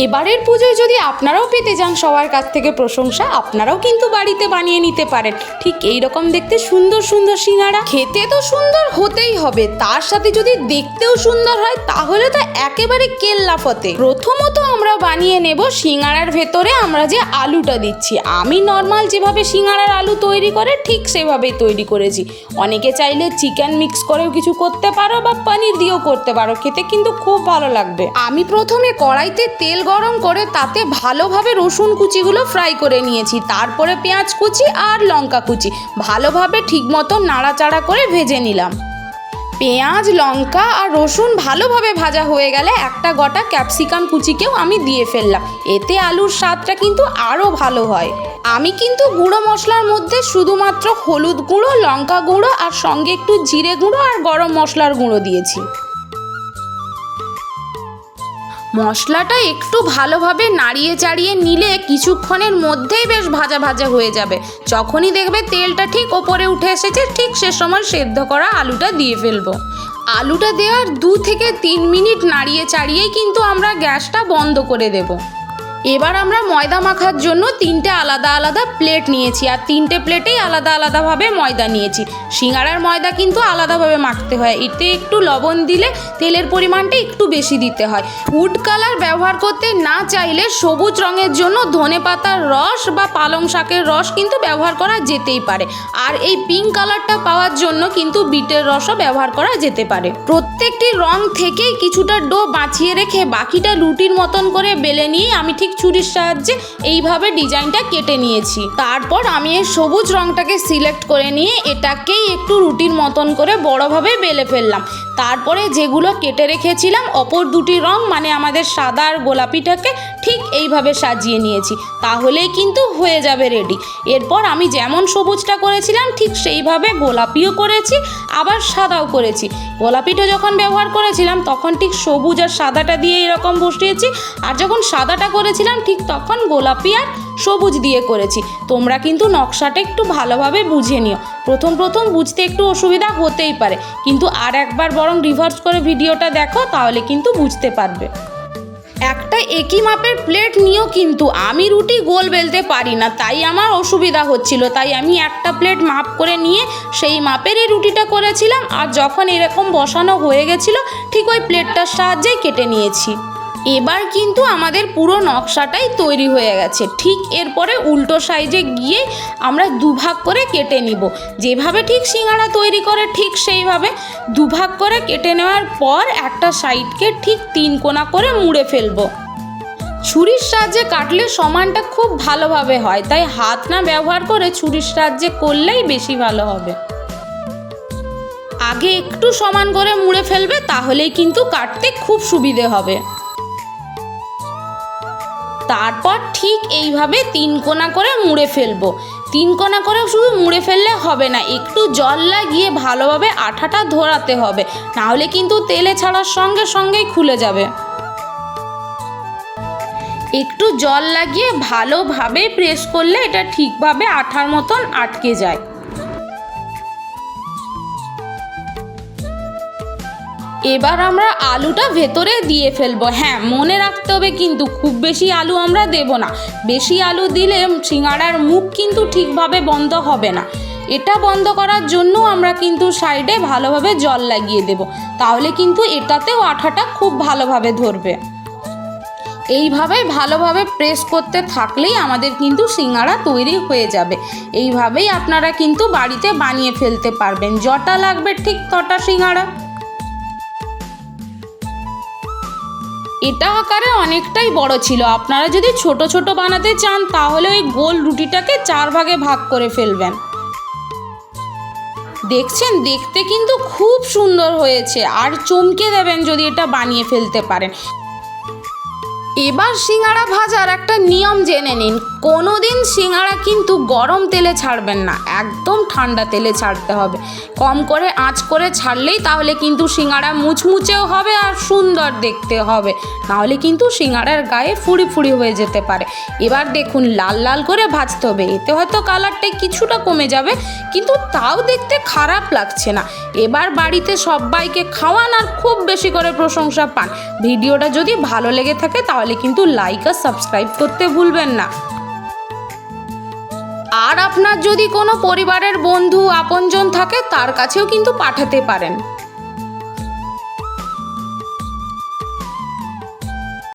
এবারের পুজোয় যদি আপনারাও পেতে যান সবার কাছ থেকে প্রশংসা, আপনারাও কিন্তু বাড়িতে বানিয়ে নিতে পারেন। ঠিক এই রকম দেখতে সুন্দর সুন্দর সিঙ্গারা। খেতে তো সুন্দর হতেই হবে। তার সাথে যদি দেখতেও সুন্দর হয়, তাহলে তো একেবারে কেল্লাফতে প্রথমত আমরা বানিয়ে নেব সিঙ্গারার ভেতরে আমরা যে আলুটা দিচ্ছি। আমি নর্মাল যেভাবে সিঙ্গারার আলু তৈরি করে, ঠিক সেভাবেই তৈরি করেছি। অনেকে চাইলে চিকেন মিক্স করেও কিছু করতে পারো বা পনির দিয়েও করতে পারো। খেতে কিন্তু খুব ভালো লাগবে। আমি প্রথমে কড়াইতে তেল গরম করে তাতে ভালোভাবে রসুন কুচিগুলো ফ্রাই করে নিয়েছি। তারপরে পেঁয়াজ কুচি আর লঙ্কা কুচি। ভালোভাবে ঠিক মতো নাড়াচাড়া করে ভেজে নিলাম। পেঁয়াজ, লঙ্কা আর রসুন ভালোভাবে ভাজা হয়ে গেলে একটা গোটা ক্যাপসিকাম কুচিকেও আমি দিয়ে ফেললাম। এতে আলুর স্বাদটা কিন্তু আরও ভালো হয়। আমি কিন্তু গুঁড়ো মশলার মধ্যে শুধুমাত্র হলুদ গুঁড়ো, লঙ্কা গুঁড়ো আর সঙ্গে একটু জিরে গুঁড়ো আর গরম মশলার গুঁড়ো দিয়েছি। মশলাটা একটু ভালোভাবে নাড়িয়ে চাড়িয়ে নিলে কিছুক্ষণের মধ্যেই বেশ ভাজা ভাজা হয়ে যাবে। যখনই দেখবে তেলটা ঠিক ওপরে উঠে এসেছে, ঠিক সে সময় সেদ্ধ করা আলুটা দিয়ে ফেলব। আলুটা দেওয়ার দু থেকে তিন মিনিট নাড়িয়ে চাড়িয়েই কিন্তু আমরা গ্যাসটা বন্ধ করে দেবো। এবার আমরা ময়দা মাখার জন্য তিনটে আলাদা আলাদা প্লেট নিয়েছি, আর তিনটে প্লেটেই আলাদা আলাদাভাবে ময়দা নিয়েছি। সিঙ্গারার ময়দা কিন্তু আলাদাভাবে মাখতে হয়, এতে একটু লবণ দিলে তেলের পরিমাণটা একটু বেশি দিতে হয়। ফুড কালার ব্যবহার করতে না চাইলে সবুজ রঙের জন্য ধনে পাতার রস বা পালং শাকের রস কিন্তু ব্যবহার করা যেতেই পারে। আর এই পিঙ্ক কালারটা পাওয়ার জন্য কিন্তু বিটের রসও ব্যবহার করা যেতে পারে। প্রত্যেকটি রং থেকেই কিছুটা ডো বাঁচিয়ে রেখে বাকিটা রুটির মতন করে বেলে নিয়ে আমি ঠিক ছুরির সাহায্যে এইভাবে ডিজাইনটা কেটে নিয়েছি। তারপর আমি এই সবুজ রংটাকে সিলেক্ট করে নিয়ে এটাকেই একটু রুটির মতন করে বড়ভাবে বেলে ফেললাম। তারপরে যেগুলো কেটে রেখেছিলাম, অপর দুটি রং মানে আমাদের সাদা আর গোলাপিটাকে ঠিক এইভাবে সাজিয়ে নিয়েছি। তাহলেই কিন্তু হয়ে যাবে রেডি। এরপর আমি যেমন সবুজটা করেছিলাম, ঠিক সেইভাবে গোলাপিও করেছি আবার সাদাও করেছি। গোলাপিটা যখন ব্যবহার করেছিলাম, তখন ঠিক সবুজ আর সাদাটা দিয়ে এরকম বসিয়েছি। আর যখন সাদাটা করেছিলাম, ঠিক তখন গোলাপি আর সবুজ দিয়ে করেছি। তোমরা কিন্তু নকশাটা একটু ভালোভাবে বুঝে নিও। প্রথম প্রথম বুঝতে একটু অসুবিধা হতেই পারে। কিন্তু আর একবার বরং রিভার্স করে ভিডিওটা দেখো, তাহলে কিন্তু বুঝতে পারবে। একটা একই মাপের প্লেট নিয়েও কিন্তু। আমি রুটি গোল বেলতে পারি না, তাই আমার অসুবিধা হচ্ছিল। তাই আমি একটা প্লেট মাপ করে নিয়ে সেই মাপেরই রুটিটা করেছিলাম। আর যখন এরকম বসানো হয়ে গেছিল, ঠিক ওই প্লেটটার সাহায্যেই কেটে নিয়েছি। এবার কিন্তু আমাদের পুরো নকশাটাই তৈরি হয়ে গেছে। ঠিক এরপরে উল্টো সাইজে গিয়ে আমরা দুভাগ করে কেটে নিব। যেভাবে ঠিক সিঙ্গারা তৈরি করে ঠিক সেইভাবে দুভাগ করে কেটে নেওয়ার পর একটা সাইডকে ঠিক তিন কোনা করে মুড়ে ফেলব। ছুরির সাহায্যে কাটলে সমানটা খুব ভালোভাবে হয়, তাই হাত না ব্যবহার করে ছুরির সাহায্যে করলেই বেশি ভালো হবে। আগে একটু সমান করে মুড়ে ফেলবে, তাহলেই কিন্তু কাটতে খুব সুবিধে হবে। তারপর ঠিক এইভাবে তিন কোনা করে মুড়ে ফেলব। তিন কোনা করে শুধু মুড়ে ফেললে হবে না, একটু জল লাগিয়ে ভালোভাবে আঠাটা ধরাতে হবে, নাহলে কিন্তু তেলে ছাড়ার সঙ্গে সঙ্গেই খুলে যাবে। একটু জল লাগিয়ে ভালোভাবে প্রেস করলে এটা ঠিকভাবে আঠার মতন আটকে যায়। এবার আমরা আলুটা ভেতরে দিয়ে ফেলব। হ্যাঁ মনে রাখতে হবে কিন্তু খুব বেশি আলু আমরা দেব না। বেশি আলু দিলে সিঙ্গাড়ার মুখ কিন্তু ঠিকভাবে বন্ধ হবে না। এটা বন্ধ করার জন্য আমরা কিন্তু সাইডে ভালোভাবে জল লাগিয়ে দেব। তাহলে কিন্তু এটাতেও আঠাটা খুব ভালোভাবে ধরবে। এইভাবে ভালোভাবে প্রেস করতে থাকলেই আমাদের কিন্তু সিঙ্গারা তৈরি হয়ে যাবে। এইভাবেই আপনারা কিন্তু বাড়িতে বানিয়ে ফেলতে পারবেন। যটা লাগবে ঠিক তটা সিঙ্গারা। এটা আকারে অনেকটাই বড় ছিল। আপনারা যদি ছোট ছোট বানাতে চান, তাহলে ওই গোল রুটিটাকে চার ভাগে ভাগ করে ফেলবেন। দেখছেন? দেখতে কিন্তু খুব সুন্দর হয়েছে। আর চমকে দেবেন যদি এটা বানিয়ে ফেলতে পারেন। এবার সিঙ্গাড়া ভাজার একটা নিয়ম জেনে নিন। কোনো দিন সিঙ্গাড়া কিন্তু গরম তেলে ছাড়বেন না, একদম ঠান্ডা তেলে ছাড়তে হবে। কম করে আঁচ করে ছাড়লেই তাহলে কিন্তু সিঙ্গাড়া মুচমুচেও হবে আর সুন্দর দেখতে হবে। নাহলে কিন্তু সিঙ্গাড়ার গায়ে ফুড়ি ফুড়ি হয়ে যেতে পারে। এবার দেখুন, লাল লাল করে ভাজতে হবে। এতে হয়তো কালারটাই কিছুটা কমে যাবে, কিন্তু তাও দেখতে খারাপ লাগছে না। এবার বাড়িতে সবাইকে খাওয়ান আর খুব বেশি করে প্রশংসা পান। ভিডিওটা যদি ভালো লেগে থাকে তাহলে কিন্তু লাইক আর সাবস্ক্রাইব করতে ভুলবেন না। আর আপনার যদি কোনো পরিবারের বন্ধু আপনজন থাকে তার কাছেও কিন্তু পাঠাতে পারেন।